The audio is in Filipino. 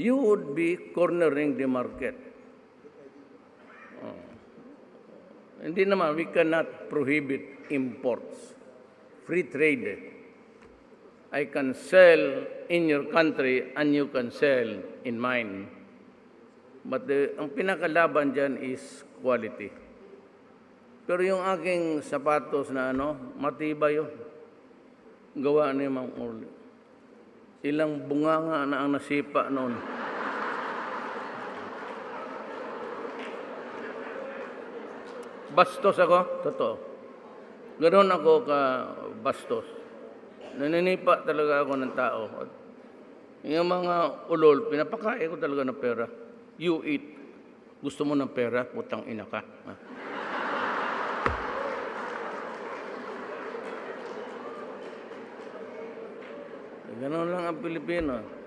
you would be cornering the market. Oh. Hindi naman, we cannot prohibit imports. Free trade. I can sell in your country and you can sell in mine. But the, ang pinakalaban dyan is quality. Pero yung aking sapatos na ano, matibay yun. Gawa ni Mang Orly. Ilang bunganga na ang nasipa noon. Bastos ako, totoo. Ganon ako ka bastos. Naninipa talaga ako ng tao. At yung mga ulol, pinapakain ko talaga ng pera. You eat. Gusto mo ng pera, putang ina ka. Ah. Ganon lang ang Pilipino.